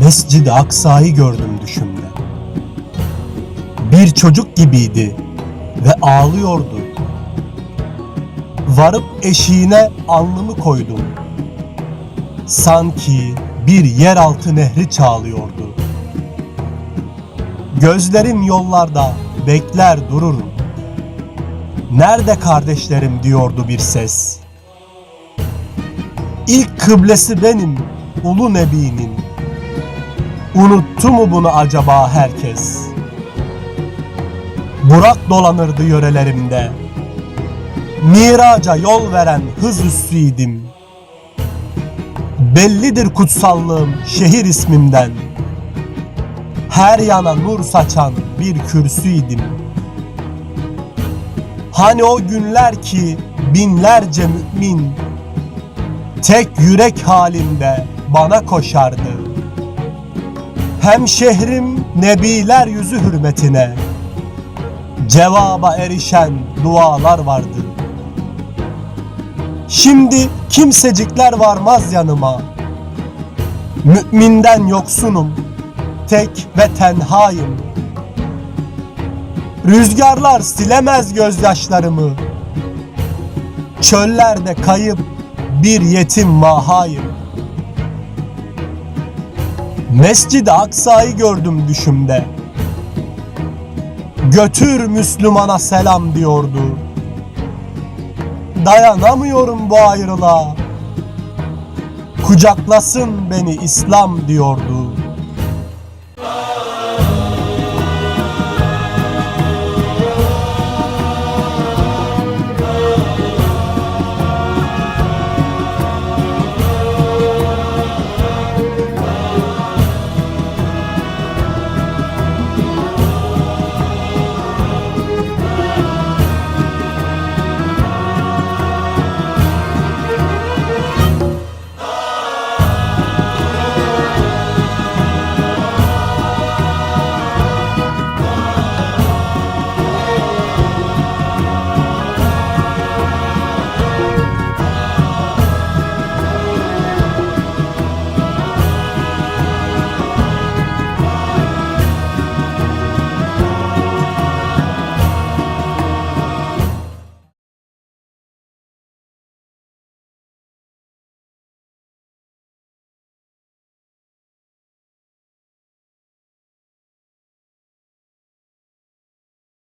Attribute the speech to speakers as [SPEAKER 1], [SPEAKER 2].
[SPEAKER 1] Mescid-i Aksa'yı gördüm düşümde. Bir çocuk gibiydi ve ağlıyordu. Varıp eşiğine alnımı koydum. Sanki bir yeraltı nehri çağlıyordu. Gözlerim yollarda bekler dururum. Nerede kardeşlerim diyordu bir ses. İlk kıblesi benim ulu nebinin. Unuttu mu bunu acaba herkes? Burak dolanırdı yörelerimde. Miraca yol veren hız üssüydim. Bellidir kutsallığım şehir ismimden. Her yana nur saçan bir kürsüydim. Hani o günler ki binlerce mümin tek yürek halinde bana koşardı. Hem şehrim nebiler yüzü hürmetine cevaba erişen dualar vardı. Şimdi kimsecikler varmaz yanıma. Müminden yoksunum, tek ve tenhayım. Rüzgarlar silemez gözyaşlarımı. Çöllerde kayıp bir yetim mahayım. Mescid-i Aksa'yı gördüm düşümde. Götür Müslümana selam diyordu. Dayanamıyorum bu ayrılığa. Kucaklasın beni İslam diyordu.